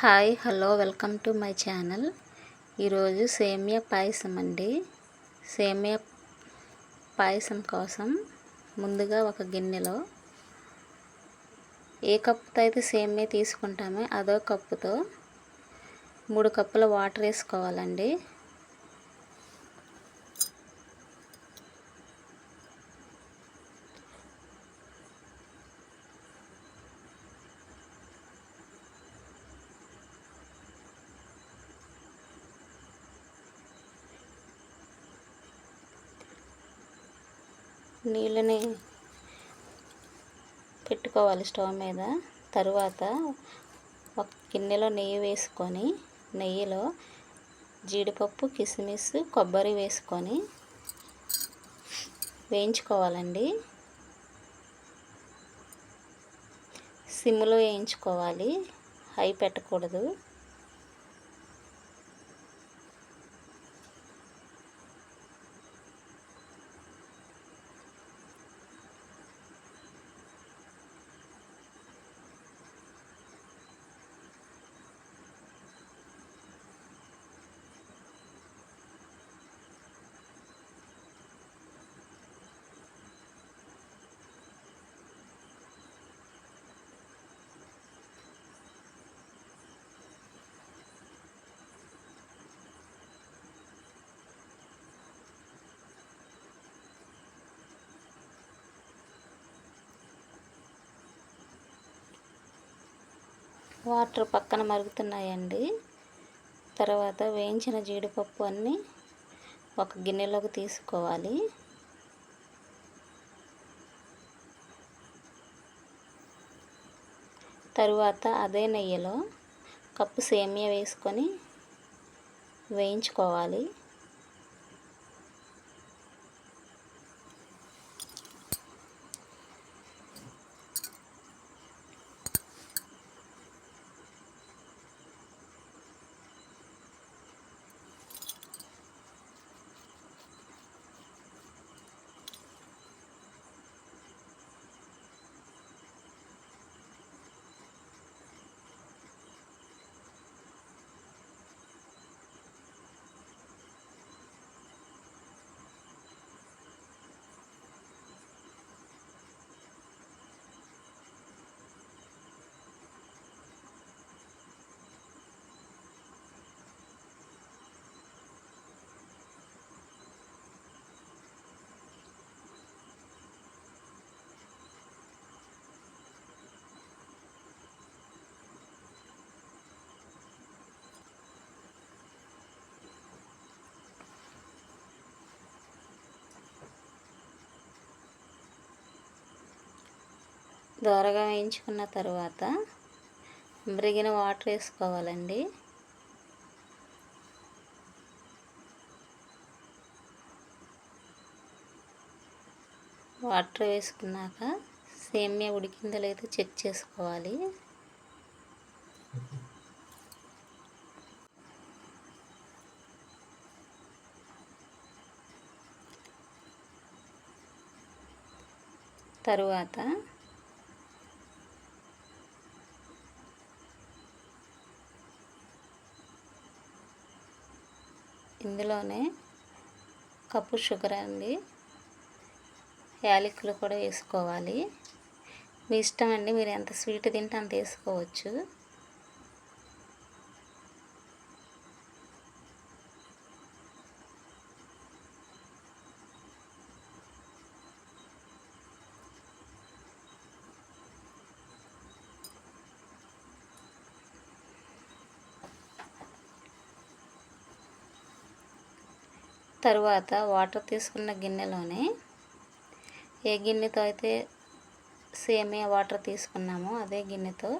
Hi hello welcome to my channel. ఈరోజు సేమియా పాయసం అండి. సేమియా పాయసం కోసం ముందుగా ఒక గిన్నెలో ఏ కప్పుతో అయితే సేమియా తీసుకుంటామో అదో కప్పుతో మూడు కప్పుల వాటర్ వేసుకోవాలండి. నీళ్ళని పెట్టుకోవాలి స్టవ్ మీద. తరువాత ఒక గిన్నెలో నెయ్యి వేసుకొని నెయ్యిలో జీడిపప్పు కిస్మిస్ కొబ్బరి వేసుకొని వేయించుకోవాలండి. సిమ్లో వేయించుకోవాలి. హై పెట్టకూడదు. వాటర్ పక్కన మరుగుతున్నాయండి. తర్వాత వేయించిన జీడిపప్పు అన్నీ ఒక గిన్నెలోకి తీసుకోవాలి. తరువాత అదే నెయ్యిలో కప్పు సేమియా వేసుకొని వేయించుకోవాలి. దోరగా వేయించుకున్న తర్వాత మరిగిన వాటర్ వేసుకోవాలండి. వాటర్ వేసుకున్నాక సేమ్యా ఉడికిందో లేదో చెక్ చేసుకోవాలి. తరువాత ఇందులోనే కప్పు షుగర్ అండి. యాలకులు కూడా వేసుకోవాలి. మీ ఇష్టం అండి మీరు ఎంత స్వీట్ తింటే అంత వేసుకోవచ్చు. తరువాత వాటర్ తీసుకున్న గిన్నెలోనే ఏ గిన్నెతో అయితే సేమియా వాటర్ తీసుకున్నామో అదే గిన్నెతో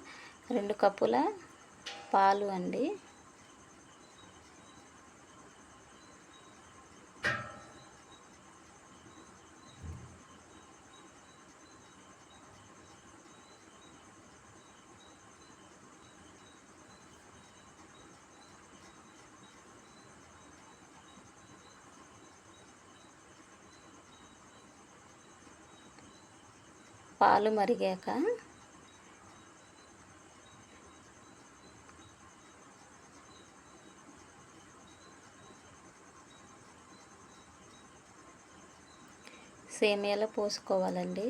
రెండు కప్పుల పాలు అండి. పాలు మరిగాక సేమియాలో పోసుకోవాలండి.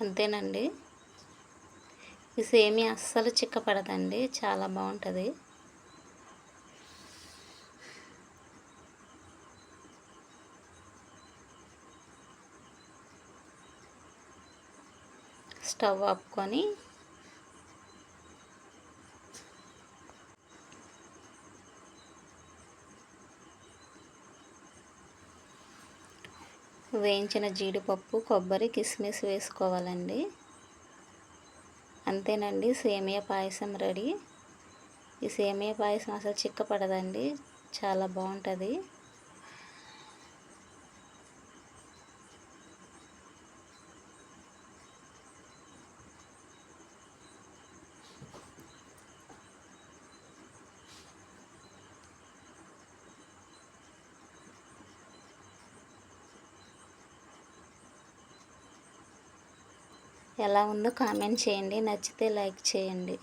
అంతేనండి. ఈ సేమియా అస్సలు చిక్కపడదండి. చాలా బాగుంటుంది. స్టవ్ ఆపుకొని వేయించిన జీడిపప్పు కొబ్బరి కిస్మిస్ వేసుకోవాలండి. అంతేనండి సేమియా పాయసం రెడీ. ఈ సేమియా పాయసం అసలు చిక్కపడదండి చాలా బాగుంటుంది. ఎలా ఉందో కామెంట్ చేయండి. నచ్చితే లైక్ చేయండి.